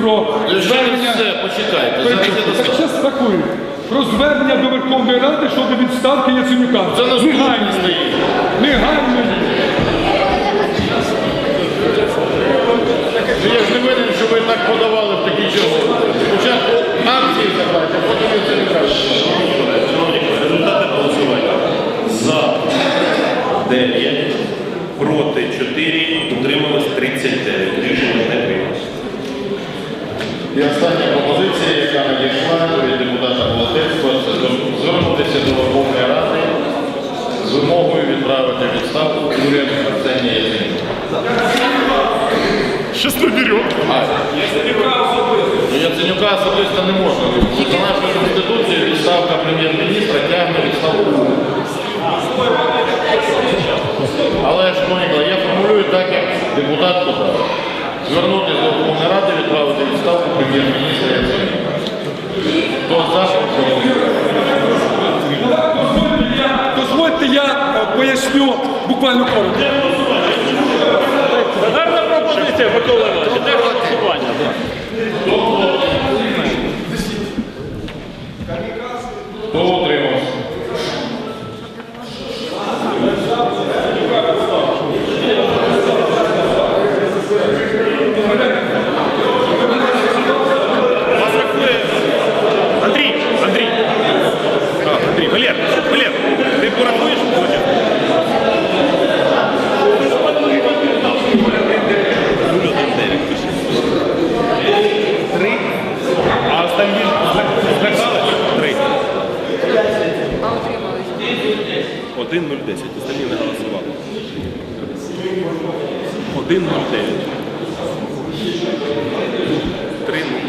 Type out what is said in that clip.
про звернення. все, почекайте. Зараз я Так достану. зараз рахую. Про звернення до Верховної Ради щодо відставки Яценюка. Це на зустрічі Негайно. стоїть. Негайно. Ну, Я ж не винен, що ви так подавали в такі часи. Спочатку акції забрати, а потім це не краще. Шановні колеги, результати голосування. За 9, проти 4, утрималось 39. Не. І остання пропозиція, яка надійшла від депутата Волотецького, це звернутися до Верховної Ради з вимогою відправити відставку уряд Арсенія Яценюка. Щас наберем. Ну, Яценюка особисто не можна. За нашою конституцією відставка прем'єр-міністра тягне відставку уряду. Але, шановні я формулюю так, як депутат подав. Звернутися до Верховної Ради, відправити відставку прем'єр-міністра Яценюка. Хто за. Дозвольте, я е, поясню буквально коротко. Гарна пропозиція, Микола Іванович. Де голосування? Валер, Валер, ти порахуєш потім? Три. А останні злякали? Три. А утримались? 1.010. Останні не голосували. 1.09. 3.0.